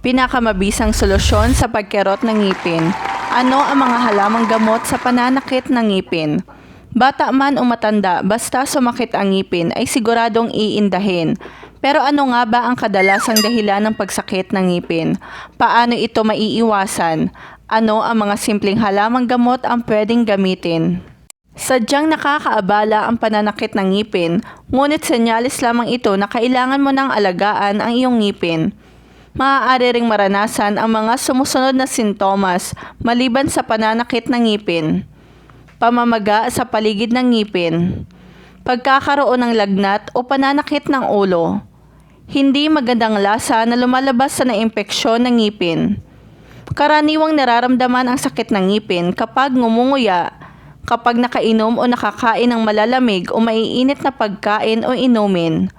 Pinakamabisang solusyon sa pagkerot ng ngipin. Ano ang mga halamang gamot sa pananakit ng ngipin? Bata man o matanda, basta sumakit ang ngipin ay siguradong iindahin. Pero ano nga ba ang kadalasang dahilan ng pagsakit ng ngipin? Paano ito maiiwasan? Ano ang mga simpleng halamang gamot ang pwedeng gamitin? Sadyang nakakaabala ang pananakit ng ngipin, ngunit senyalis lamang ito na kailangan mo ng alagaan ang iyong ngipin. Maaari ring maranasan ang mga sumusunod na sintomas maliban sa pananakit ng ngipin. Pamamaga sa paligid ng ngipin. Pagkakaroon ng lagnat o pananakit ng ulo. Hindi magandang lasa na lumalabas sa naimpeksyon ng ngipin. Karaniwang nararamdaman ang sakit ng ngipin kapag ngumunguya, kapag nakainom o nakakain ng malalamig o maiinit na pagkain o inumin.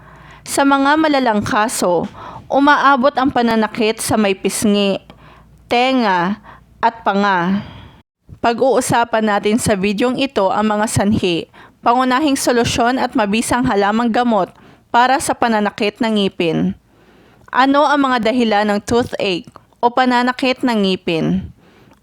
Sa mga malalang kaso, umaabot ang pananakit sa may pisngi, tenga, at panga. Pag-uusapan natin sa videong ito ang mga sanhi, pangunahing solusyon at mabisang halamang gamot para sa pananakit ng ngipin. Ano ang mga dahilan ng toothache o pananakit ng ngipin?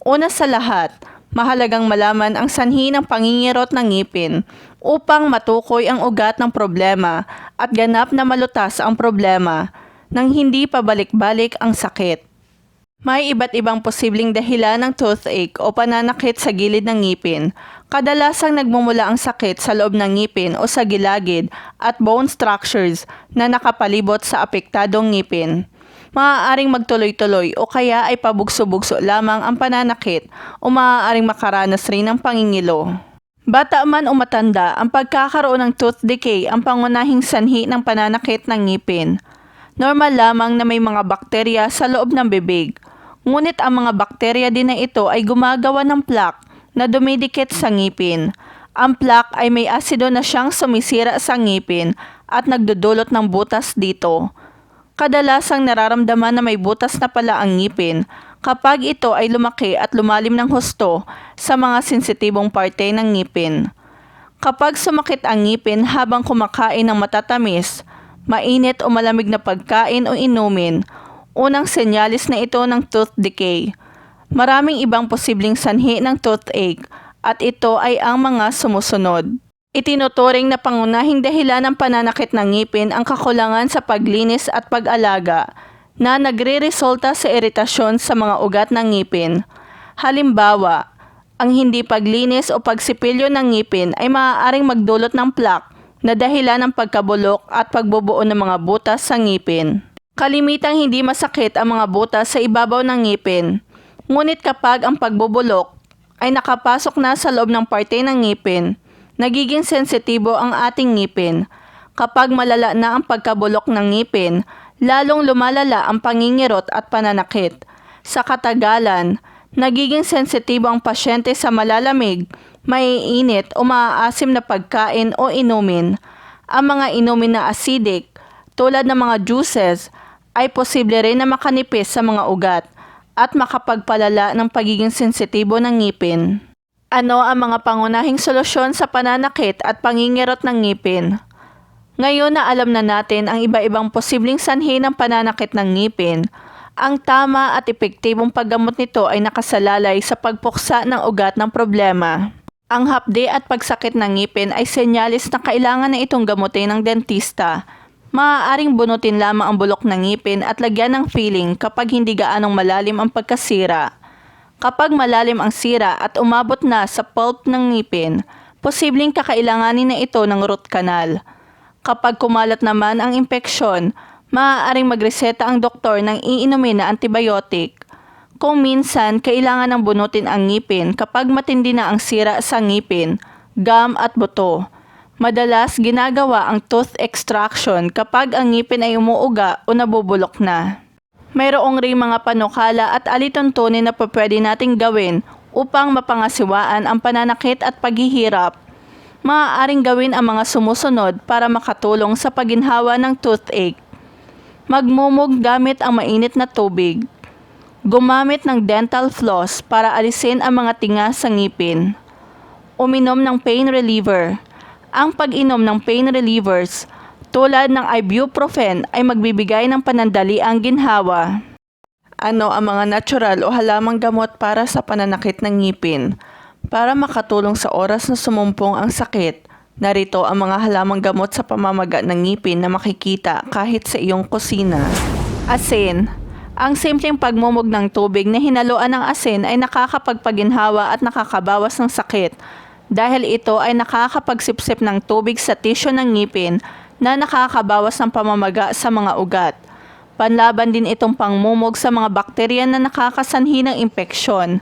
Una sa lahat, mahalagang malaman ang sanhi ng pangingirot ng ngipin upang matukoy ang ugat ng problema at ganap na malutas ang problema nang hindi pabalik-balik ang sakit. May iba't ibang posibleng dahilan ng toothache o pananakit sa gilid ng ngipin. Kadalasang nagmumula ang sakit sa loob ng ngipin o sa gilagid at bone structures na nakapalibot sa apektadong ngipin. Maaaring magtuloy-tuloy o kaya ay pabugso-bugso lamang ang pananakit o maaaring makaranas rin ng pangingilo. Bata man o matanda, ang pagkakaroon ng tooth decay ang pangunahing sanhi ng pananakit ng ngipin. Normal lamang na may mga bakterya sa loob ng bibig. Ngunit ang mga bakterya din na ito ay gumagawa ng plaque na dumidikit sa ngipin. Ang plaque ay may asido na siyang sumisira sa ngipin at nagdudulot ng butas dito. Kadalasang nararamdaman na may butas na pala ang ngipin kapag ito ay lumaki at lumalim ng husto sa mga sensitibong parte ng ngipin. Kapag sumakit ang ngipin habang kumakain ng matatamis, mainit o malamig na pagkain o inumin, unang senyalis na ito ng tooth decay. Maraming ibang posibleng sanhi ng toothache at ito ay ang mga sumusunod. Itinuturing na pangunahing dahilan ng pananakit ng ngipin ang kakulangan sa paglinis at pag-alaga na nagre-resulta sa iritasyon sa mga ugat ng ngipin. Halimbawa, ang hindi paglinis o pagsipilyo ng ngipin ay maaaring magdulot ng plaque na dahilan ng pagkabulok at pagbubuo ng mga butas sa ngipin. Kalimitang hindi masakit ang mga butas sa ibabaw ng ngipin. Ngunit kapag ang pagbubulok ay nakapasok na sa loob ng parte ng ngipin, nagiging sensitibo ang ating ngipin. Kapag malala na ang pagkabulok ng ngipin, lalong lumalala ang pangingirot at pananakit. Sa katagalan, nagiging sensitibo ang pasyente sa malalamig, maiinit o maaasim na pagkain o inumin. Ang mga inumin na acidic, tulad ng mga juices, ay posible rin na makanipis sa mga ugat at makapagpalala ng pagiging sensitibo ng ngipin. Ano ang mga pangunahing solusyon sa pananakit at pangingirot ng ngipin? Ngayon na alam na natin ang iba-ibang posibleng sanhi ng pananakit ng ngipin, ang tama at epektibong paggamot nito ay nakasalalay sa pagpuksa ng ugat ng problema. Ang hapde at pagsakit ng ngipin ay senyalis na kailangan na itong gamutin ng dentista. Maaaring bunutin lamang ang bulok ng ngipin at lagyan ng filling kapag hindi gaanong malalim ang pagkasira. Kapag malalim ang sira at umabot na sa pulp ng ngipin, posibleng kakailanganin na ito ng root canal. Kapag kumalat naman ang impeksyon, maaaring magreseta ang doktor ng iinumin na antibiotic. Kung minsan, kailangan ng bunutin ang ngipin kapag matindi na ang sira sa ngipin, gum at buto. Madalas ginagawa ang tooth extraction kapag ang ngipin ay umuuga o nabubulok na. Mayroong ring mga panukala at alituntunin na pwede nating gawin upang mapangasiwaan ang pananakit at paghihirap. Maaaring gawin ang mga sumusunod para makatulong sa paginhawa ng toothache. Magmumog gamit ang mainit na tubig. Gumamit ng dental floss para alisin ang mga tinga sa ngipin. Uminom ng pain reliever. Ang pag-inom ng pain relievers tulad ng ibuprofen ay magbibigay ng panandaliang ginhawa. Ano ang mga natural o halamang gamot para sa pananakit ng ngipin? Para makatulong sa oras na sumumpong ang sakit, narito ang mga halamang gamot sa pamamaga ng ngipin na makikita kahit sa iyong kusina. Asin Ang simpleng pagmumog ng tubig na hinaluan ng asin ay nakakapagpaginhawa at nakakabawas ng sakit dahil ito ay nakakapagsipsip ng tubig sa tisyo ng ngipin na nakakabawas ng pamamaga sa mga ugat. Panlaban din itong pangmumog sa mga bakterya na nakakasanhi ng impeksyon.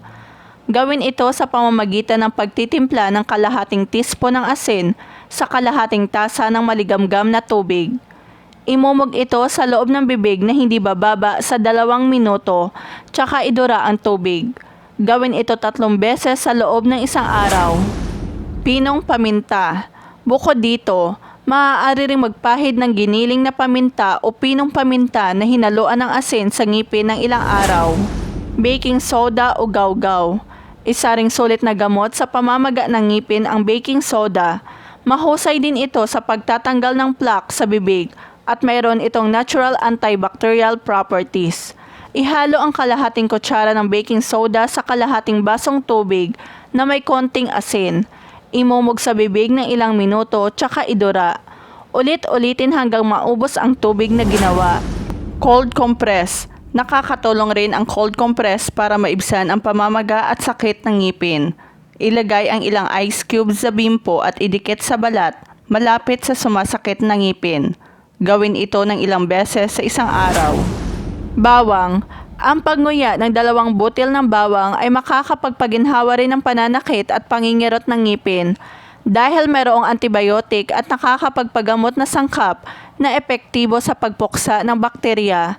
Gawin ito sa pamamagitan ng pagtitimpla ng kalahating tispo ng asin sa kalahating tasa ng maligamgam na tubig. Imumog ito sa loob ng bibig na hindi bababa sa dalawang minuto, tsaka idura ang tubig. Gawin ito tatlong beses sa loob ng isang araw. Pinong paminta. Bukod dito, maaari ring magpahid ng giniling na paminta o pinong paminta na hinaluan ng asin sa ngipin ng ilang araw. Baking soda o gawgaw. Isa ring sulit na gamot sa pamamaga ng ngipin ang baking soda. Mahusay din ito sa pagtatanggal ng plaque sa bibig at mayroon itong natural antibacterial properties. Ihalo ang kalahating kutsara ng baking soda sa kalahating basong tubig na may konting asin. Imumog sa bibig ng ilang minuto tsaka idura. Ulit-ulitin hanggang maubos ang tubig na ginawa. Cold compress. Nakakatulong rin ang cold compress para maibsan ang pamamaga at sakit ng ngipin. Ilagay ang ilang ice cubes sa bimpo at idikit sa balat malapit sa sumasakit na ngipin. Gawin ito ng ilang beses sa isang araw. Bawang. Ang pagnguya ng dalawang butil ng bawang ay makakapagpaginhawa rin ng pananakit at pangingirot ng ngipin dahil mayroong antibiotic at nakakapagpagamot na sangkap na epektibo sa pagpuksa ng bakterya.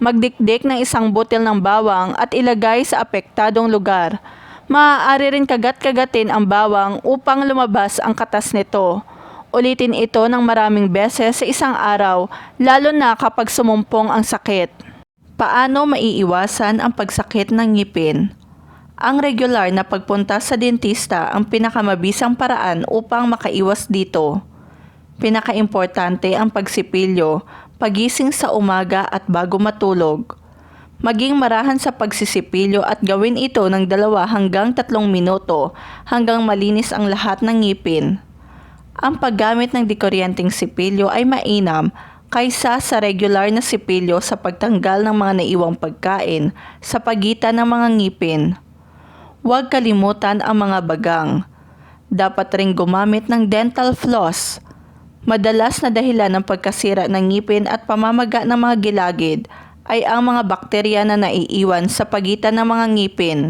Magdikdik ng isang butil ng bawang at ilagay sa apektadong lugar. Maaari rin kagat-kagatin ang bawang upang lumabas ang katas nito. Ulitin ito ng maraming beses sa isang araw, lalo na kapag sumumpong ang sakit. Paano maiiwasan ang pagsakit ng ngipin? Ang regular na pagpunta sa dentista ang pinakamabisang paraan upang makaiwas dito. Pinakaimportante ang pagsipilyo, pagising sa umaga at bago matulog. Maging marahan sa pagsisipilyo at gawin ito ng dalawa hanggang tatlong minuto hanggang malinis ang lahat ng ngipin. Ang paggamit ng dikuryenteng sipilyo ay mainam kaysa sa regular na sipilyo sa pagtanggal ng mga naiwang pagkain sa pagitan ng mga ngipin. Huwag kalimutan ang mga bagang. Dapat ring gumamit ng dental floss. Madalas na dahilan ng pagkasira ng ngipin at pamamaga ng mga gilagid ay ang mga bakterya na naiiwan sa pagitan ng mga ngipin.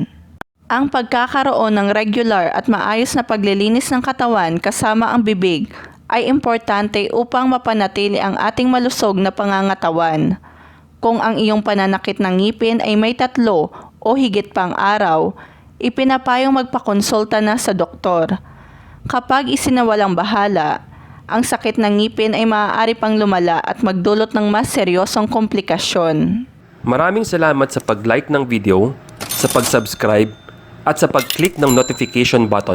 Ang pagkakaroon ng regular at maayos na paglilinis ng katawan kasama ang bibig ay importante upang mapanatili ang ating malusog na pangangatawan. Kung ang iyong pananakit ng ngipin ay may tatlo o higit pang araw, ipinapayong magpakonsulta na sa doktor. Kapag isinawalang bahala, ang sakit ng ngipin ay maaari pang lumala at magdulot ng mas seryosong komplikasyon. Maraming salamat sa pag-like ng video, sa pag-subscribe, at sa pag-click ng notification button.